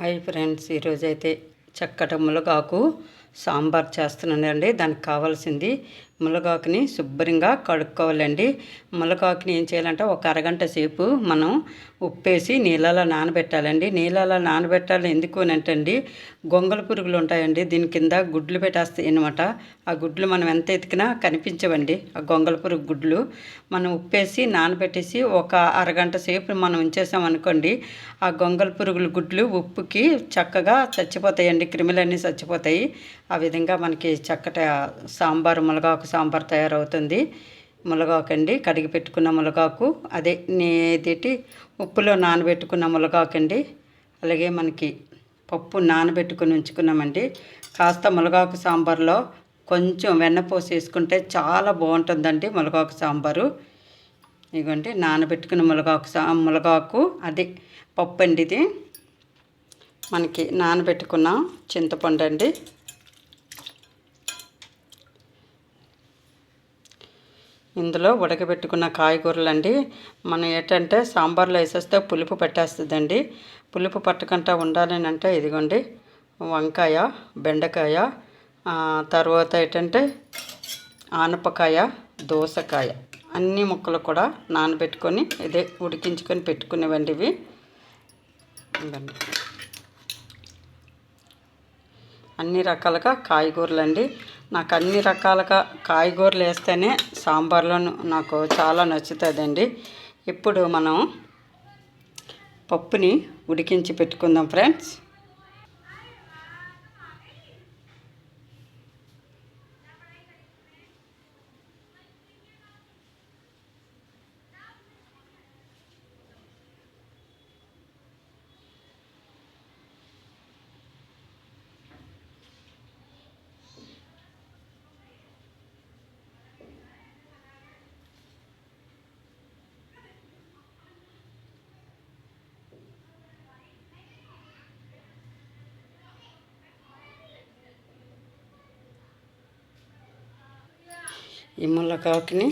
Hi friends ఈరోజైతే చక్కటి ములగాకు సాంబార్ చేస్తున్నానండి దానికి కావాల్సింది మునగాకుని శుభ్రంగా కడుక్కోవాలండి. మునగాకుని ఏం చేయాలంటే ఒక అరగంట సేపు మనం ఉప్పేసి నీళ్ళలో నానబెట్టాలండి. నీళ్ళలో నానబెట్టాలి ఎందుకు అని అంటండి గొంగల పురుగులు ఉంటాయండి. దీని కింద గుడ్లు పెట్టేస్తాయి అనమాట ఆ గుడ్లు మనం ఎంత ఎతికినా కనిపించవండి. ఆ గొంగల పురుగు గుడ్లు మనం ఉప్పేసి నానబెట్టేసి ఒక అరగంట సేపు మనం ఉంచేసాం అనుకోండి ఆ గొంగల పురుగుల గుడ్లు ఉప్పుకి చక్కగా చచ్చిపోతాయండి. క్రిములన్నీ చచ్చిపోతాయి. ఆ విధంగా మనకి చక్కటి సాంబార్ మునగాకు సాంబార్ తయారవుతుంది. మునగాకు అండి కడిగి పెట్టుకున్న మునగాకు అదే నేదేటి ఉప్పులో నానబెట్టుకున్న మునగాకు అండి అలాగే మనకి పప్పు నానబెట్టుకుని ఉంచుకున్నామండి. కాస్త మునగాకు సాంబార్లో కొంచెం వెన్నపోసి వేసుకుంటే చాలా బాగుంటుందండి మునగాకు సాంబారు. ఇదిగోండి నానబెట్టుకున్న మునగాకు సా మునగాకు అదే పప్పు అండి ఇది. మనకి నానబెట్టుకున్న చింతపండు అండి ఇందులో ఉడకబెట్టుకున్న కాయగూరలండి. మనం ఏంటంటే సాంబార్లో వేసేస్తే పులుపు పెట్టేస్తుందండి. పులుపు పట్టకుండా ఉండాలని అంటే ఇదిగోండి వంకాయ బెండకాయ తర్వాత ఏంటంటే ఆనపకాయ దోసకాయ అన్ని ముక్కలు కూడా నానబెట్టుకొని ఇదే ఉడికించుకొని పెట్టుకునేవండి ఇవి. అన్ని రకాలుగా కాయగూరలు అండి నాకు అన్ని రకాలుగా కాయగూరలు వేస్తేనే సాంబార్లో నాకు చాలా నచ్చుతుందండి. ఇప్పుడు మనం పప్పుని ఉడికించి పెట్టుకుందాం ఫ్రెండ్స్. ఈ ముల్లకాకుని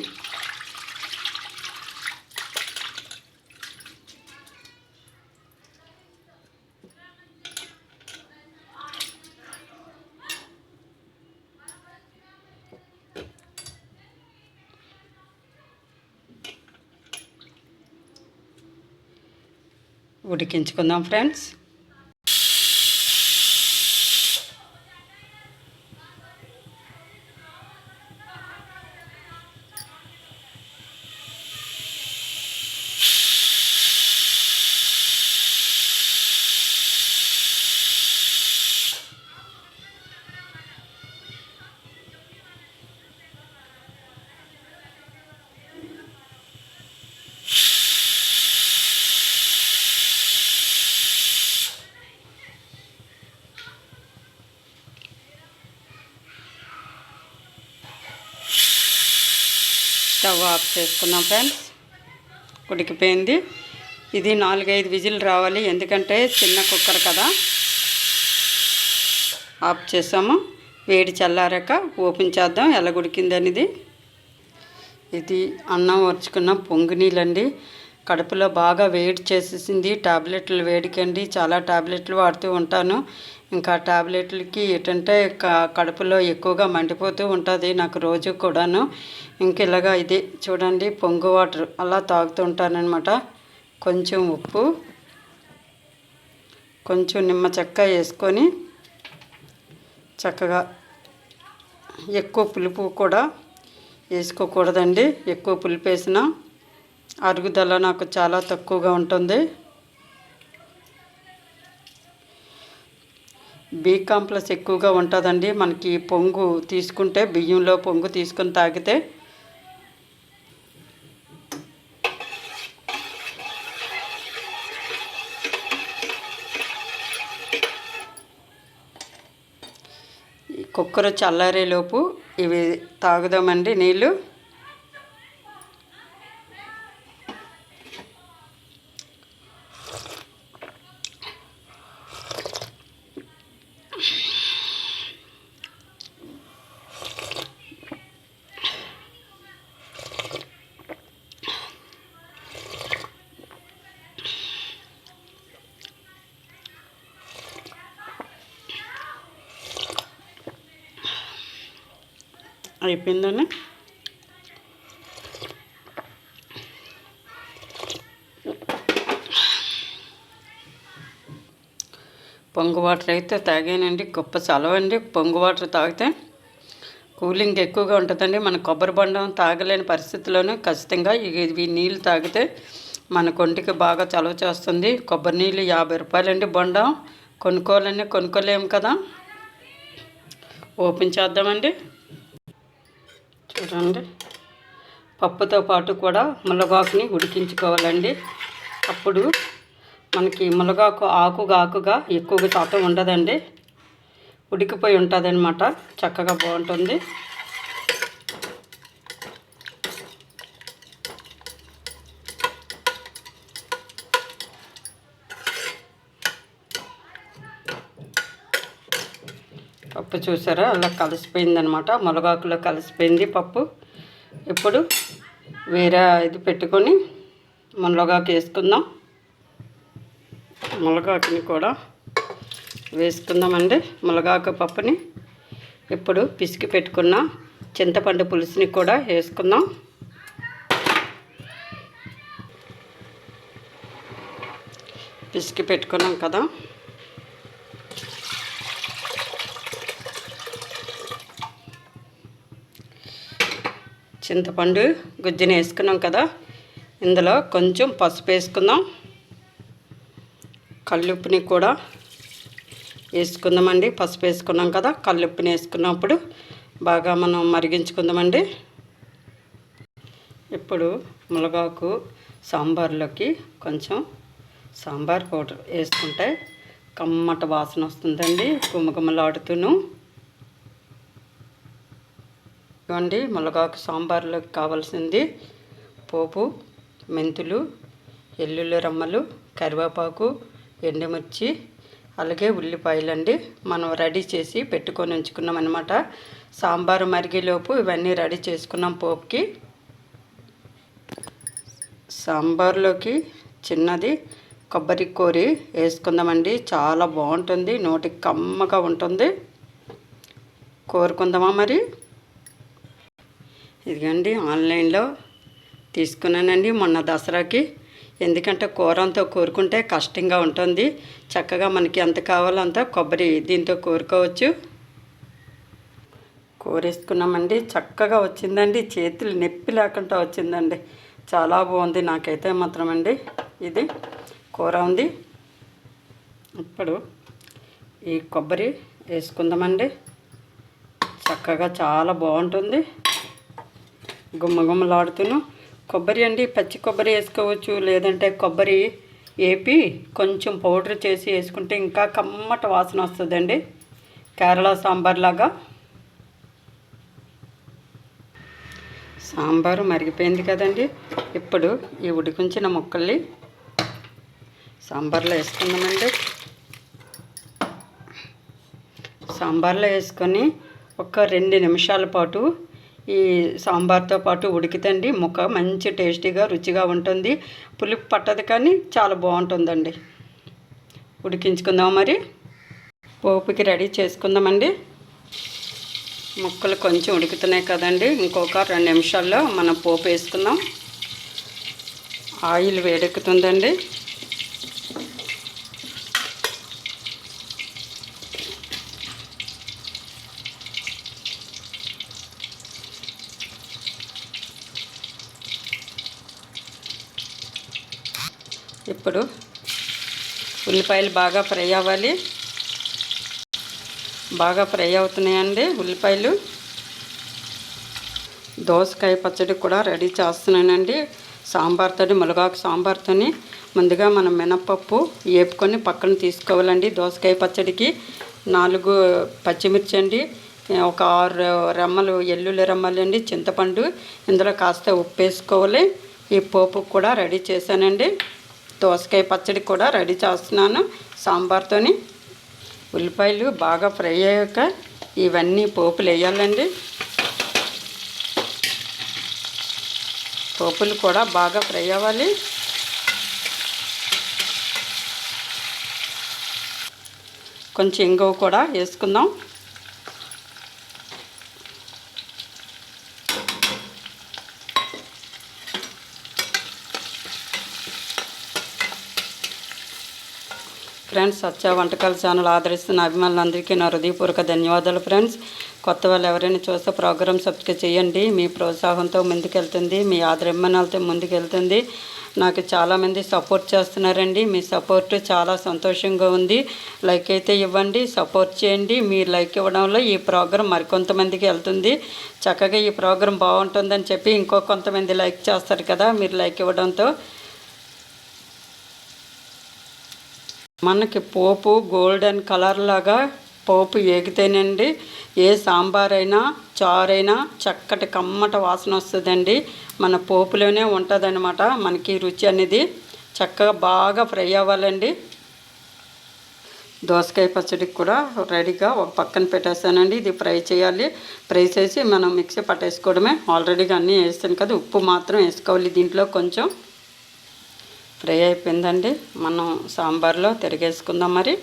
ఉడికించుకుందాం ఫ్రెండ్స్. స్టవ్ ఆఫ్ చేసుకున్నాం ఫ్రెండ్స్. ఉడికిపోయింది. ఇది నాలుగైదు విజిల్ రావాలి. ఎందుకంటే చిన్న కుక్కర్ కదా. ఆఫ్ చేసాము. వేడి చల్లారాక ఓపెన్ చేద్దాం. ఎలా ఉడికింది అనేది. ఇది అన్నం వరుచుకున్న పొంగు నీళ్ళండి. కడుపులో బాగా వేడి చేసేసింది. టాబ్లెట్లు వేడికండి. చాలా టాబ్లెట్లు వాడుతూ ఉంటాను. ఇంకా టాబ్లెట్లకి ఏంటంటే కడుపులో ఎక్కువగా మండిపోతూ ఉంటుంది. నాకు రోజు కూడాను. ఇంకెలాగా ఇది చూడండి పొంగు వాటర్ అలా తాగుతూ ఉంటానన్నమాట. కొంచెం ఉప్పు కొంచెం నిమ్మ చెక్క వేసుకొని చక్కగా ఎక్కువ పులుపు కూడా వేసుకోకూడదండి. ఎక్కువ పులుపు వేసిన అరుగుదల నాకు చాలా తక్కువగా ఉంటుంది. బీ కాంప్లెక్స్ ఎక్కువగా ఉంటుందండి. మనకి పొంగు తీసుకుంటే బియ్యంలో పొంగు తీసుకొని తాగితే కుక్కర్ చల్లారేలోపు ఇవి తాగుదామండి నీళ్ళు. అయిపోయిందని పొంగు వాటర్ అయితే తాగానండి గొప్ప చలవండి. పొంగు వాటర్ తాగితే కూలింగ్ ఎక్కువగా ఉంటుందండి. మన కొబ్బరి బండం తాగలేని పరిస్థితుల్లోనూ ఖచ్చితంగా ఇవి నీళ్ళు తాగితే మన కొంటికి బాగా చలవ చేస్తుంది. కొబ్బరి నీళ్ళు యాభై రూపాయలండి బొండం. కొనుక్కోవాలని కొనుక్కోలేము కదా. ఓపెన్ చేద్దామండి. చూడండి. పప్పుతో పాటు కూడా మునగాకుని ఉడికించుకోవాలండి. అప్పుడు మనకి మునగాకు ఆకుగా ఆకుగా ఎక్కువగా శాతం ఉండదండి. ఉడికిపోయి ఉంటుందనమాట చక్కగా బాగుంటుంది. పప్పు చూసారా? అలా కలిసిపోయింది అనమాట మునగాకులో కలిసిపోయింది పప్పు. ఇప్పుడు వేరే ఇది పెట్టుకొని మునగాకు వేసుకుందాం. మునగాకుని కూడా వేసుకుందామండి. మునగాకు పప్పుని ఇప్పుడు పిసికి పెట్టుకున్న చింతపండు పులుసుని కూడా వేసుకుందాం. పిసికి పెట్టుకున్నాం కదా. చింతపండు గుజ్జుని వేసుకున్నాం కదా ఇందులో కొంచెం పసుపు వేసుకుందాం. కల్లుప్పుని కూడా వేసుకుందామండి. పసుపు వేసుకున్నాం కదా కల్లుప్పుని వేసుకున్నప్పుడు బాగా మనం మరిగించుకుందామండి. ఇప్పుడు మునగాకు సాంబార్లోకి కొంచెం సాంబార్ పౌడర్ వేసుకుంటే కమ్మట వాసన వస్తుందండి. గుమగుమలాడుతూను ఇవ్వండి. మునగాకు సాంబార్లోకి కావాల్సింది పోపు మెంతులు ఎల్లుల్లి రమ్మలు కరివేపాకు ఎండుమిర్చి అలాగే ఉల్లిపాయలు అండి మనం రెడీ చేసి పెట్టుకొని ఉంచుకున్నాం అనమాట సాంబారు మరిగేలోపు ఇవన్నీ రెడీ చేసుకున్నాం పోపుకి. సాంబార్లోకి చిన్నది కొబ్బరి కూరి వేసుకుందామండి. చాలా బాగుంటుంది. నోటికి కమ్మగా ఉంటుంది. కోరుకుందామా మరి? ఇదిగండి ఆన్లైన్లో తీసుకున్నానండి మొన్న దసరాకి. ఎందుకంటే కూరంతో కోరుకుంటే కష్టంగా ఉంటుంది. చక్కగా మనకి ఎంత కావాలో అంత కొబ్బరి దీంతో కోరుకోవచ్చు. కోరేసుకున్నామండి. చక్కగా వచ్చిందండి. చేతులు నొప్పి లేకుండా వచ్చిందండి. చాలా బాగుంది నాకైతే మాత్రం అండి ఇది కూర ఉంది. ఇప్పుడు ఈ కొబ్బరి వేసుకుందామండి. చక్కగా చాలా బాగుంటుంది. గుమ్మగుమ్మలాడుతూను కొబ్బరి అండి పచ్చి కొబ్బరి వేసుకోవచ్చు లేదంటే కొబ్బరి వేపి కొంచెం పౌడర్ చేసి వేసుకుంటే ఇంకా కమ్మట వాసన వస్తుందండి. కేరళ సాంబార్ లాగా. సాంబారు మరిగిపోయింది కదండి. ఇప్పుడు ఈ ఉడికించిన ముక్కల్ని సాంబార్లో వేసుకుందామండి. సాంబార్లో వేసుకొని ఒక రెండు నిమిషాల పాటు ఈ సాంబార్తో పాటు ఉడికితండి. ముక్క మంచి టేస్టీగా రుచిగా ఉంటుంది. పులుపు పట్టదు కానీ చాలా బాగుంటుందండి. ఉడికించుకుందాం మరి? పోపుకి రెడీ చేసుకుందామండి. ముక్కలు కొంచెం ఉడుకుతున్నాయి కదండి. ఇంకొక రెండు నిమిషాల్లో మనం పోపు వేసుకుందాం. ఆయిల్ వేడెక్కుతుందండి. ఇప్పుడు ఉల్లిపాయలు బాగా ఫ్రై అవ్వాలి. బాగా ఫ్రై అవుతున్నాయండి ఉల్లిపాయలు. దోసకాయ పచ్చడి కూడా రెడీ చేస్తున్నానండి. సాంబార్తో మునగాకు సాంబార్తోని ముందుగా మనం మినప్పప్పు వేపుకొని పక్కన తీసుకోవాలండి దోసకాయ పచ్చడికి. నాలుగు పచ్చిమిర్చి అండి ఒక ఆరు రెమ్మలు ఎల్లుల్లి రెమ్మలు అండి చింతపండు ఇందులో కాస్త ఉప్పు వేసుకోవాలి. ఈ పోపు కూడా రెడీ చేశానండి. దోసకాయ పచ్చడి కూడా రెడీ చేస్తున్నాను. సాంబార్తోని ఉల్లిపాయలు బాగా ఫ్రై అయ్యాక ఇవన్నీ పోపులు వేయాలండి. పోపులు కూడా బాగా ఫ్రై అవ్వాలి. కొంచెం ఇంగువ కూడా వేసుకుందాం. ఫ్రెండ్స్ సత్య వంటకాల ఛానల్ ఆదరిస్తున్న అభిమానులందరికీ నా హృదయపూర్వక ధన్యవాదాలు ఫ్రెండ్స్. కొత్త వాళ్ళు ఎవరైనా చూస్తే ప్రోగ్రామ్ సబ్స్క్రైబ్ చేయండి. మీ ప్రోత్సాహంతో ముందుకెళ్తుంది మీ ఆదరమ్మనాలతో ముందుకెళ్తుంది. నాకు చాలామంది సపోర్ట్ చేస్తున్నారండి. మీ సపోర్ట్ చాలా సంతోషంగా ఉంది. లైక్ అయితే ఇవ్వండి సపోర్ట్ చేయండి. మీరు లైక్ ఇవ్వడంలో ఈ ప్రోగ్రాం మరికొంతమందికి వెళ్తుంది. చక్కగా ఈ ప్రోగ్రాం బాగుంటుందని చెప్పి ఇంకో కొంతమంది లైక్ చేస్తారు కదా మీరు లైక్ ఇవ్వడంతో. మనకి పోపు గోల్డెన్ కలర్ లాగా పోపు ఎగితేనండి ఏ సాంబార్ అయినా చారైనా చక్కటి కమ్మట వాసన వస్తుందండి. మన పోపులోనే ఉంటుందన్నమాట. మనకి రుచి అనేది చక్కగా బాగా ఫ్రై అవ్వాలండి. దోసకాయ పచ్చడికి కూడా రెడీగా ఒక పక్కన పెట్టేస్తానండి. ఇది ఫ్రై చేయాలి. ఫ్రై చేసి మనం మిక్సీ పట్టేసుకోవడమే. ఆల్రెడీగా అన్నీ వేస్తాను కదా ఉప్పు మాత్రం వేసుకోవాలి దీంట్లో కొంచెం. ఫ్రై అయిపోయిందండి. మనం సాంబార్లో తిరిగేసుకుందాం మరి.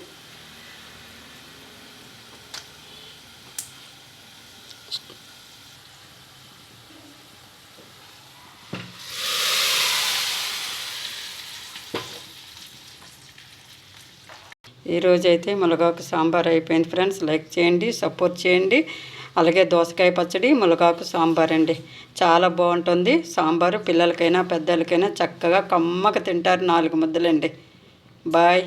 ఈరోజైతే మునగాకు సాంబార్ అయిపోయింది ఫ్రెండ్స్. లైక్ చేయండి సపోర్ట్ చేయండి. అలాగే దోసకాయ పచ్చడి మునగాకు సాంబార్ అండి. చాలా బాగుంటుంది. సాంబారు పిల్లలకైనా పెద్దలకైనా చక్కగా కమ్మగా తింటారు నాలుగు ముద్దలండి. బాయ్.